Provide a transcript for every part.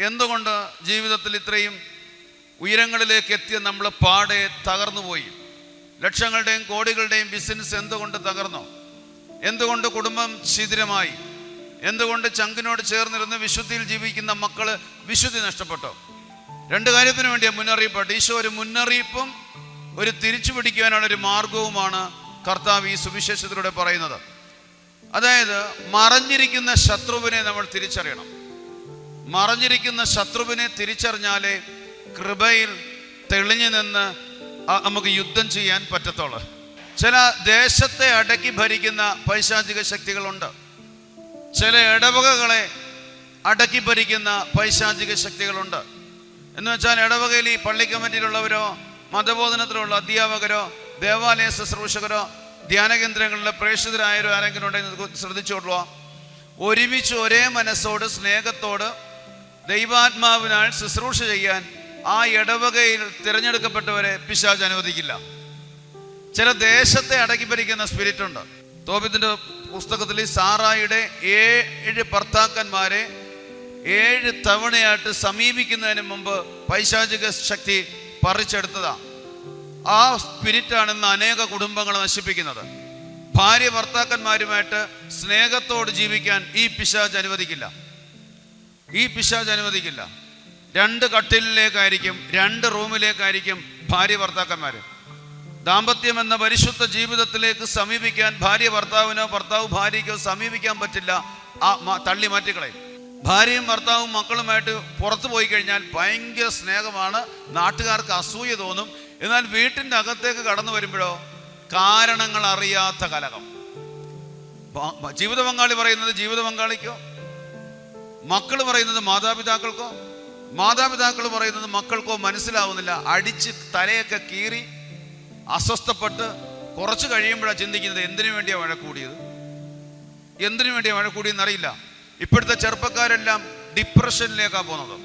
എന്തുകൊണ്ട് ജീവിതത്തിൽ ഇത്രയും ഉയരങ്ങളിലേക്ക് എത്തിയ നമ്മൾ പാടെ തകർന്നു പോയി ലക്ഷങ്ങളുടെയും കോടികളുടെയും ബിസിനസ് എന്തുകൊണ്ട് തകർന്നു? എന്തുകൊണ്ട് കുടുംബം ശിഥിരമായി എന്തുകൊണ്ട് ചങ്കിനോട് ചേർന്നിരുന്ന് വിശുദ്ധിയിൽ ജീവിക്കുന്ന മക്കൾ വിശുദ്ധി നഷ്ടപ്പെട്ടു? രണ്ട് കാര്യത്തിന് വേണ്ടിയ മുന്നറിയിപ്പാട്ട്. ഈശോ ഒരു മുന്നറിയിപ്പും ഒരു തിരിച്ചു പിടിക്കുവാനുള്ള ഒരു മാർഗവുമാണ് കർത്താവ് ഈ സുവിശേഷത്തിലൂടെ പറയുന്നത്. അതായത് മറഞ്ഞിരിക്കുന്ന ശത്രുവിനെ നമ്മൾ തിരിച്ചറിയണം. മറഞ്ഞിരിക്കുന്ന ശത്രുവിനെ തിരിച്ചറിഞ്ഞാലേ കൃപയിൽ തെളിഞ്ഞു നിന്ന് നമുക്ക് യുദ്ധം ചെയ്യാൻ പറ്റത്തുള്ളൂ. ചില ദേശത്തെ അടക്കി ഭരിക്കുന്ന പൈശാചിക ശക്തികളുണ്ട്. ചില ഇടവകകളെ അടക്കി ഭരിക്കുന്ന പൈശാചിക ശക്തികളുണ്ട്. എന്ന് വെച്ചാൽ ഇടവകയിൽ ഈ പള്ളി കമ്മിറ്റിയിലുള്ളവരോ മതബോധനത്തിലുള്ള അധ്യാപകരോ ദേവാലയ ശുശ്രൂഷകരോ ധ്യാന കേന്ദ്രങ്ങളിലെ പ്രേക്ഷിതരായവരോ ആരെങ്കിലും ഉണ്ടെങ്കിൽ ശ്രദ്ധിച്ചോളൂ. ഒരുമിച്ച് ഒരേ മനസ്സോട് സ്നേഹത്തോട് ദൈവാത്മാവിനാൽ ശുശ്രൂഷ ചെയ്യാൻ ആ ഇടവകയിൽ തിരഞ്ഞെടുക്കപ്പെട്ടവരെ പിശാജ് അനുവദിക്കില്ല. ചില ദേശത്തെ അടക്കി ഭരിക്കുന്ന സ്പിരിറ്റ് ഉണ്ട്. തോബിത്തിന്റെ പുസ്തകത്തിൽ സാറായിയുടെ ഏഴ് ഭർത്താക്കന്മാരെ ഏഴ് തവണയായിട്ട് സമീപിക്കുന്നതിന് മുമ്പ് പൈശാചിക ശക്തി പറിച്ചെടുത്തതാ. ആ സ്പിരിറ്റാണ് ഇന്ന് അനേക കുടുംബങ്ങൾ നശിപ്പിക്കുന്നത്. ഭാര്യ ഭർത്താക്കന്മാരുമായിട്ട് സ്നേഹത്തോട് ജീവിക്കാൻ ഈ പിശാജ് അനുവദിക്കില്ല. ഈ പിശാജ് അനുവദിക്കില്ല. രണ്ട് കട്ടിലിലേക്കായിരിക്കും രണ്ട് റൂമിലേക്കായിരിക്കും ഭാര്യ ഭർത്താക്കന്മാർ ദാമ്പത്യം എന്ന പരിശുദ്ധ ജീവിതത്തിലേക്ക് സമീപിക്കാൻ ഭാര്യ ഭർത്താവിനോ ഭർത്താവ് ഭാര്യയ്ക്കോ സമീപിക്കാൻ പറ്റില്ല ആ തള്ളി മാറ്റിക്കളയും. ഭാര്യയും ഭർത്താവും മക്കളുമായിട്ട് പുറത്തു പോയി കഴിഞ്ഞാൽ ഭയങ്കര സ്നേഹമാണ് നാട്ടുകാർക്ക് അസൂയ തോന്നും. എന്നാൽ വീട്ടിന്റെ അകത്തേക്ക് കടന്നു വരുമ്പോഴോ കാരണങ്ങൾ അറിയാത്ത കലകം ജീവിത പങ്കാളി പറയുന്നത് ജീവിത പങ്കാളിക്കോ മക്കൾ പറയുന്നത് മാതാപിതാക്കൾക്കോ? മാതാപിതാക്കൾ പറയുന്നത് മക്കൾക്കോ മനസ്സിലാവുന്നില്ല. അടിച്ച് തലയൊക്കെ കീറി അസ്വസ്ഥപ്പെട്ട് കുറച്ച് കഴിയുമ്പോഴാണ് ചിന്തിക്കുന്നത് എന്തിനു വേണ്ടിയാണ് മഴ കൂടിയത്? എന്തിനു വേണ്ടിയാണ് മഴ കൂടിയെന്ന് അറിയില്ല. ഇപ്പോഴത്തെ ചെറുപ്പക്കാരെല്ലാം ഡിപ്രഷനിലേക്കാണ് പോകുന്നത്.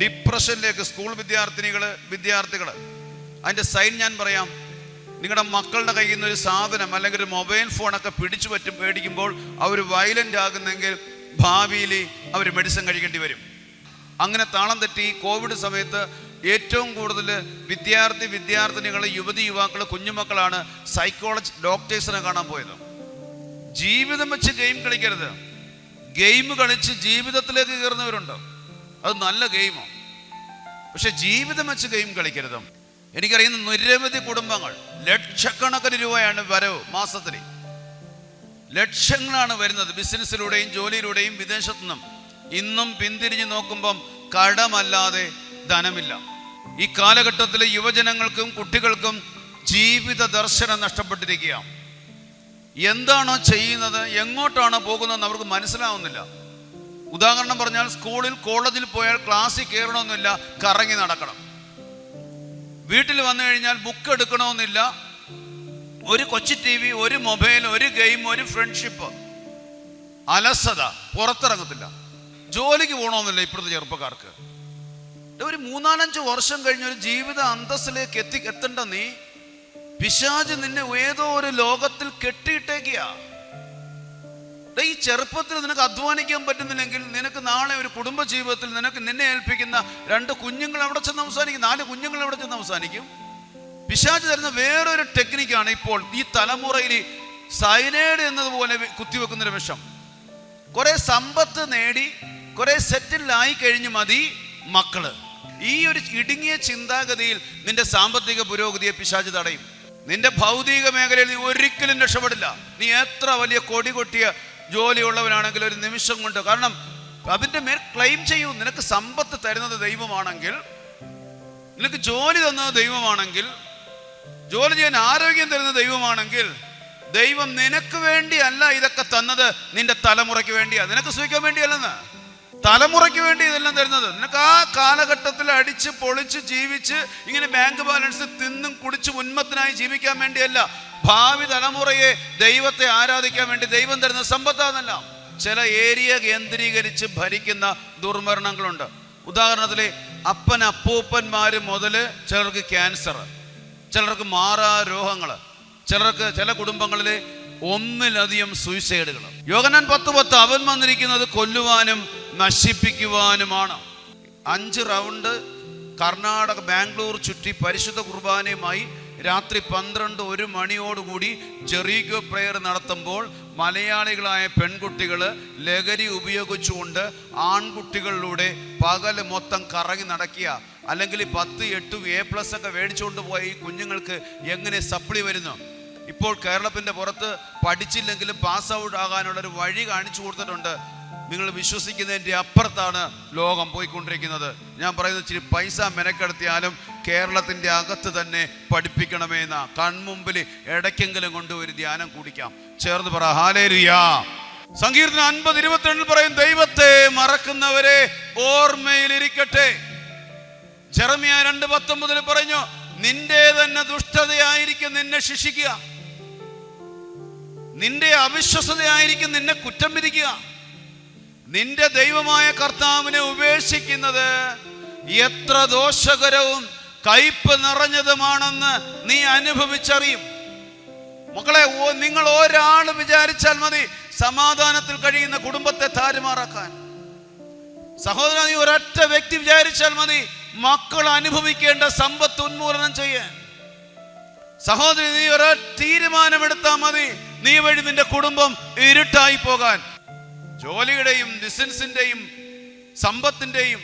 ഡിപ്രഷനിലേക്ക് സ്കൂൾ വിദ്യാർത്ഥിനികൾ വിദ്യാർത്ഥികൾ അതിന്റെ സൈൻ ഞാൻ പറയാം. നിങ്ങളുടെ മക്കളുടെ കയ്യിൽ നിന്ന് ഒരു സാധനം അല്ലെങ്കിൽ ഒരു മൊബൈൽ ഫോണൊക്കെ പിടിച്ചു പറ്റും പേടിക്കുമ്പോൾ അവർ വയലന്റ് ആകുന്നെങ്കിൽ ഭാവിയിൽ അവർ മെഡിസിൻ കഴിക്കേണ്ടി വരും. അങ്ങനെ താളം തെറ്റി കോവിഡ് സമയത്ത് ഏറ്റവും കൂടുതൽ വിദ്യാർത്ഥി വിദ്യാർത്ഥിനികൾ യുവതി യുവാക്കൾ കുഞ്ഞുമക്കളാണ് സൈക്കോളജി ഡോക്ടേഴ്സിനെ കാണാൻ പോയത്. ജീവിതം വെച്ച് ഗെയിം കളിക്കരുത്. ഗെയിം കളിച്ച് ജീവിതത്തിലേക്ക് കയറുന്നവരുണ്ട്. അത് നല്ല ഗെയിമോ പക്ഷെ ജീവിതം വെച്ച് ഗെയിം കളിക്കരുത്. എനിക്കറിയുന്ന നിരവധി കുടുംബങ്ങൾ ലക്ഷക്കണക്കിന് രൂപയാണ് വരവ് മാസത്തിൽ. ലക്ഷങ്ങളാണ് വരുന്നത് ബിസിനസ്സിലൂടെയും ജോലിയിലൂടെയും വിദേശത്തു നിന്നും. ഇന്നും പിന്തിരിഞ്ഞ് നോക്കുമ്പം കടമല്ലാതെ ധനമില്ല. ഈ കാലഘട്ടത്തിൽ യുവജനങ്ങൾക്കും കുട്ടികൾക്കും ജീവിത ദർശനം നഷ്ടപ്പെട്ടിരിക്കുക എന്താണോ ചെയ്യുന്നത് എങ്ങോട്ടാണോ പോകുന്നതെന്ന് അവർക്ക് മനസ്സിലാവുന്നില്ല. ഉദാഹരണം പറഞ്ഞാൽ സ്കൂളിൽ കോളേജിൽ പോയാൽ ക്ലാസ്സിൽ കയറണമെന്നില്ല കറങ്ങി നടക്കണം. വീട്ടിൽ വന്നു കഴിഞ്ഞാൽ ബുക്ക് എടുക്കണമെന്നില്ല ഒരു കൊച്ചു ടി വി ഒരു മൊബൈൽ ഒരു ഗെയിം ഒരു ഫ്രണ്ട്ഷിപ്പ് അലസത. പുറത്തിറങ്ങത്തില്ല. ജോലിക്ക് പോകണമെന്നില്ല ഇപ്പോഴത്തെ ചെറുപ്പക്കാർക്ക്. ഒരു മൂന്നാലഞ്ച് വർഷം കഴിഞ്ഞ് ഒരു ജീവിത അന്തസ്സിലേക്ക് എത്തി എത്തണ്ട നീ. പിശാജ് നിന്നെ ഏതോ ഒരു ലോകത്തിൽ കെട്ടിയിട്ടേക്കുക ഈ ചെറുപ്പത്തിൽ നിനക്ക് അധ്വാനിക്കാൻ പറ്റുന്നില്ലെങ്കിൽ നിനക്ക് നാളെ ഒരു കുടുംബ ജീവിതത്തിൽ നിനക്ക് നിന്നെ ഏൽപ്പിക്കുന്ന രണ്ട് കുഞ്ഞുങ്ങൾ അവിടെ ചെന്ന് അവസാനിക്കും. നാല് കുഞ്ഞുങ്ങൾ അവിടെ ചെന്ന് അവസാനിക്കും. പിശാച് തരുന്ന വേറൊരു ടെക്നിക്കാണ് ഇപ്പോൾ ഈ തലമുറയിൽ സൈനേഡ് എന്നതുപോലെ കുത്തിവെക്കുന്ന കുത്തിവെക്കുന്നൊരു വിഷം. കുറെ സമ്പത്ത് നേടി കുറെ സെറ്റിലായി കഴിഞ്ഞ് മതി മക്കൾ. ഈ ഒരു ഇടുങ്ങിയ ചിന്താഗതിയിൽ നിന്റെ സാമ്പത്തിക പുരോഗതിയെ പിശാച് തടയും. നിന്റെ ഭൗതിക മേഖലയിൽ നീ ഒരിക്കലും രക്ഷപ്പെടില്ല. നീ എത്ര വലിയ കൊടി കൊട്ടിയ ജോലിയുള്ളവനാണെങ്കിൽ ഒരു നിമിഷം കൊണ്ട്. കാരണം അതിന്റെ മേൽ ക്ലെയിം ചെയ്യൂ. നിനക്ക് സമ്പത്ത് തരുന്നത് ദൈവമാണെങ്കിൽ നിനക്ക് ജോലി തന്നത് ദൈവമാണെങ്കിൽ ജോലി ചെയ്യാൻ ആരോഗ്യം തരുന്ന ദൈവമാണെങ്കിൽ ദൈവം നിനക്ക് വേണ്ടി അല്ല ഇതൊക്കെ തന്നത് നിന്റെ തലമുറയ്ക്ക് വേണ്ടിയാ. നിനക്ക് സുഖിക്കാൻ വേണ്ടിയല്ലെന്ന്. തലമുറയ്ക്ക് വേണ്ടി ഇതെല്ലാം തരുന്നത്. നിനക്ക് ആ കാലഘട്ടത്തിൽ അടിച്ച് പൊളിച്ച് ജീവിച്ച് ഇങ്ങനെ ബാങ്ക് ബാലൻസ് തിന്നും കുടിച്ച് ഉന്മത്തിനായി ജീവിക്കാൻ വേണ്ടിയല്ല. ഭാവി തലമുറയെ ദൈവത്തെ ആരാധിക്കാൻ വേണ്ടി ദൈവം തരുന്ന സമ്പത്താന്നല്ല. ചില ഏരിയ കേന്ദ്രീകരിച്ച് ഭരിക്കുന്ന ദുർമരണങ്ങളുണ്ട്. ഉദാഹരണത്തിൽ അപ്പൻ അപ്പൂപ്പന്മാര് മുതൽ ചിലർക്ക് ക്യാൻസർ. ചിലർക്ക് മാറാ രോഗങ്ങൾ ചിലർക്ക് ചില കുടുംബങ്ങളിൽ ഒന്നിലധികം സൂയിസൈഡുകൾ യോഗനാൻ പത്ത് പത്ത് അവൻ വന്നിരിക്കുന്നത് കൊല്ലുവാനും നശിപ്പിക്കുവാനുമാണ്. അഞ്ച് റൗണ്ട് കർണാടക ബാംഗ്ലൂർ ചുറ്റി പരിശുദ്ധ കുർബാനയുമായി രാത്രി പന്ത്രണ്ട് ഒരു മണിയോടുകൂടി ജെറീഗോ പ്രെയർ നടത്തുമ്പോൾ മലയാളികളായ പെൺകുട്ടികൾ ലഹരി ഉപയോഗിച്ചുകൊണ്ട് ആൺകുട്ടികളിലൂടെ പകൽ മൊത്തം കറങ്ങി നടക്കുക. അല്ലെങ്കിൽ പത്ത് എട്ടും എ പ്ലസ് ഒക്കെ മേടിച്ചുകൊണ്ട് പോയ ഈ കുഞ്ഞുങ്ങൾക്ക് എങ്ങനെ സപ്ലി വരുന്നു? ഇപ്പോൾ കേരളത്തിന്റെ പുറത്ത് പഠിച്ചില്ലെങ്കിലും പാസ് ഔട്ട് ആകാനുള്ള ഒരു വഴി കാണിച്ചു കൊടുത്തിട്ടുണ്ട്. നിങ്ങൾ വിശ്വസിക്കുന്നതിന്റെ അപ്പുറത്താണ് ലോകം പോയിക്കൊണ്ടിരിക്കുന്നത്. ഞാൻ പറയുന്നത് ഇച്ചിരി പൈസ മെനക്കെടുത്തിയാലും കേരളത്തിന്റെ അകത്ത് തന്നെ പഠിപ്പിക്കണമേ എന്ന. കൺമുമ്പിൽ ഇടയ്ക്കെങ്കിലും കൊണ്ട് ഒരു ധ്യാനം കുടിക്കാം. ചേർന്ന് പറ ഹാലേരിയാ സങ്കീർത്തനം അൻപത് ഇരുപത്തിരണ്ടിൽ പറയും ദൈവത്തെ മറക്കുന്നവരെ ഓർമ്മയിലിരിക്കട്ടെ. ജെറമിയ രണ്ട് പത്തൊമ്പതിൽ പറഞ്ഞു നിന്റെ തന്നെ ദുഷ്ടതയായിരിക്കും നിന്നെ ശിക്ഷിക്കുക. നിന്റെ അവിശ്വസതയായിരിക്കും നിന്നെ കുറ്റം വിധിക്കുക. നിന്റെ ദൈവമായ കർത്താവിനെ ഉപേക്ഷിക്കുന്നത് എത്ര ദോഷകരവും കയ്പ് നിറഞ്ഞതുമാണെന്ന് നീ അനുഭവിച്ചറിയും. മക്കളെ നിങ്ങൾ ഒരാൾ വിചാരിച്ചാൽ മതി സമാധാനത്തിൽ കഴിയുന്ന കുടുംബത്തെ താരുമാറാക്കാൻ. സഹോദരൻ നീ ഒരൊറ്റ വ്യക്തി വിചാരിച്ചാൽ മതി മക്കൾ അനുഭവിക്കേണ്ട സമ്പത്ത് ഉന്മൂലനം ചെയ്യാൻ. സഹോദരി നീ ഒരു തീരുമാനമെടുത്താൽ മതി. നീ വഴി നിന്റെ കുടുംബം ഇരുട്ടായി പോകാൻ. ജോലിയുടെയും ബിസിനസിന്റെയും സമ്പത്തിന്റെയും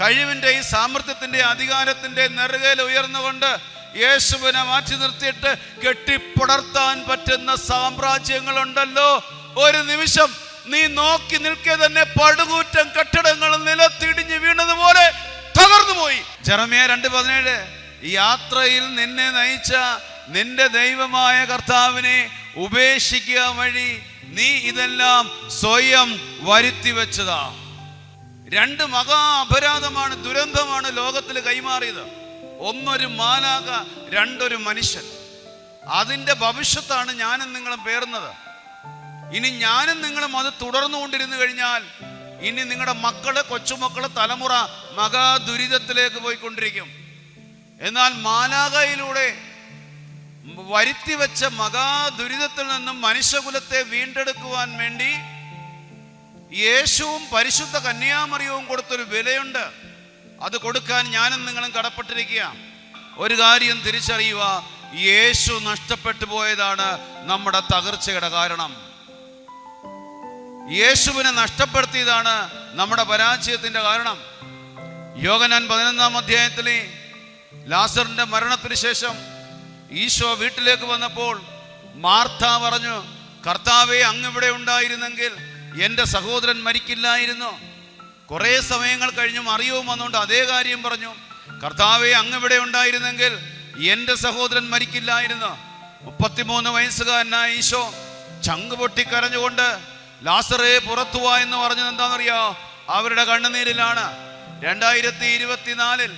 കഴിവിന്റെയും സാമർത്ഥ്യത്തിന്റെയും അധികാരത്തിന്റെയും നെറുകയിൽ ഉയർന്നുകൊണ്ട് യേശുവിനെ മാറ്റി നിർത്തിയിട്ട് കെട്ടിപ്പുടർത്താൻ പറ്റുന്ന സാമ്രാജ്യങ്ങളുണ്ടല്ലോ. ഒരു നിമിഷം നീ നോക്കി നിൽക്കെ തന്നെ പടുകൂറ്റം കെട്ടിടങ്ങൾ നിലത്തിടിഞ്ഞു വീണതുപോലെ തകർന്നു പോയി ജെറമിയ രണ്ട് പതിനേഴ് യാത്രയിൽ നിന്നെ നയിച്ച നിന്റെ ദൈവമായ കർത്താവിനെ ഉപേക്ഷിക്കുക വഴി നീ ഇതെല്ലാം സ്വയം വരുത്തി വെച്ചതാ രണ്ട് മഹാ അപരാധമാണ് ദുരന്തമാണ് ലോകത്തിൽ കൈമാറിയത്. ഒന്നൊരു മാലാക രണ്ടൊരു മനുഷ്യൻ. അതിന്റെ ഭവിഷ്യത്താണ് ഞാനും നിങ്ങളും പേർന്നത് ഇനി ഞാനും നിങ്ങളും അത് തുടർന്നുകൊണ്ടിരുന്നു കഴിഞ്ഞാൽ ഇനി നിങ്ങളുടെ മക്കൾ കൊച്ചുമക്കൾ തലമുറ മഹാദുരിതത്തിലേക്ക് പോയിക്കൊണ്ടിരിക്കും. എന്നാൽ മാലാകയിലൂടെ വരുത്തി വെച്ച മഹാദുരിതത്തിൽ നിന്നും മനുഷ്യകുലത്തെ വീണ്ടെടുക്കുവാൻ വേണ്ടി യേശുവും പരിശുദ്ധ കന്യാമറിയവും കൊടുത്തൊരു വിലയുണ്ട്. അത് കൊടുക്കാൻ ഞാനും നിങ്ങളും കടപ്പെട്ടിരിക്കുക. ഒരു കാര്യം തിരിച്ചറിയുക യേശു നഷ്ടപ്പെട്ടു പോയതാണ് നമ്മുടെ തകർച്ചയുടെ കാരണം. യേശുവിനെ നഷ്ടപ്പെടുത്തിയതാണ് നമ്മുടെ പരാജയത്തിന്റെ കാരണം. യോഗനാൻ പതിനൊന്നാം അധ്യായത്തിൽ ലാസറിന്റെ മരണത്തിന് ശേഷം ഈശോ വീട്ടിലേക്ക് വന്നപ്പോൾ മാർത്ത പറഞ്ഞു കർത്താവെ അങ്ങിവിടെ ഉണ്ടായിരുന്നെങ്കിൽ എന്റെ സഹോദരൻ മരിക്കില്ലായിരുന്നു. കുറേ സമയങ്ങൾ കഴിഞ്ഞു മറിയവും വന്നുകൊണ്ട് അതേ കാര്യം പറഞ്ഞു കർത്താവെ അങ്ങിവിടെ ഉണ്ടായിരുന്നെങ്കിൽ എന്റെ സഹോദരൻ മരിക്കില്ലായിരുന്നു. മുപ്പത്തിമൂന്ന് വയസ്സുകാരനായ ഈശോ ചങ്ക് കരഞ്ഞുകൊണ്ട് ലാസറെ പുറത്തു വാ എന്ന് പറഞ്ഞത് എന്താണെന്നറിയോ? അവരുടെ കണ്ണുനീരിലാണ്. രണ്ടായിരത്തി ഇരുപത്തിനാലിൽ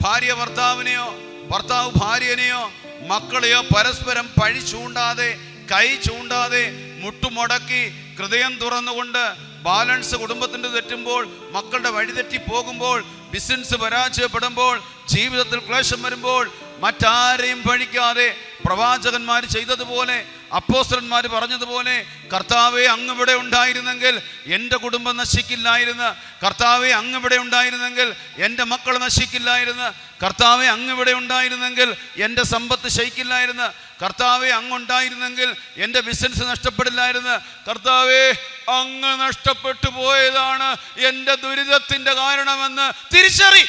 ഭാര്യ ഭർത്താവിനെയോ ഭർത്താവ് ഭാര്യനെയോ മക്കളെയോ പരസ്പരം പഴി ചൂണ്ടാതെ കൈ ചൂണ്ടാതെ മുട്ടുമുടക്കി ഹൃദയം തുറന്നുകൊണ്ട് ബാലൻസ് കുടുംബത്തിന്റെ തെറ്റുമ്പോൾ മക്കളുടെ വഴിതെറ്റി പോകുമ്പോൾ ബിസിനസ് പരാജയപ്പെടുമ്പോൾ ജീവിതത്തിൽ ക്ലേശം വരുമ്പോൾ മറ്റാരെയും പഴിക്കാതെ പ്രവാചകന്മാർ ചെയ്തതുപോലെ അപ്പോസ്റ്റലന്മാർ പറഞ്ഞതുപോലെ കർത്താവെ അങ്ങ് ഇവിടെ ഉണ്ടായിരുന്നെങ്കിൽ എന്റെ കുടുംബം നശിക്കില്ലായിരുന്നു. കർത്താവെ അങ്ങ് ഇവിടെ ഉണ്ടായിരുന്നെങ്കിൽ എന്റെ മക്കൾ നശിക്കില്ലായിരുന്നു. കർത്താവെ അങ്ങ് ഇവിടെ ഉണ്ടായിരുന്നെങ്കിൽ എന്റെ സമ്പത്ത് ശയിക്കില്ലായിരുന്നു കർത്താവെ അങ്ങുണ്ടായിരുന്നെങ്കിൽ എന്റെ ബിസിനസ് നഷ്ടപ്പെടില്ലായിരുന്നു. കർത്താവെ അങ്ങ് നഷ്ടപ്പെട്ടു പോയതാണ് എന്റെ ദുരിതത്തിന്റെ കാരണമെന്ന് തിരിച്ചറി.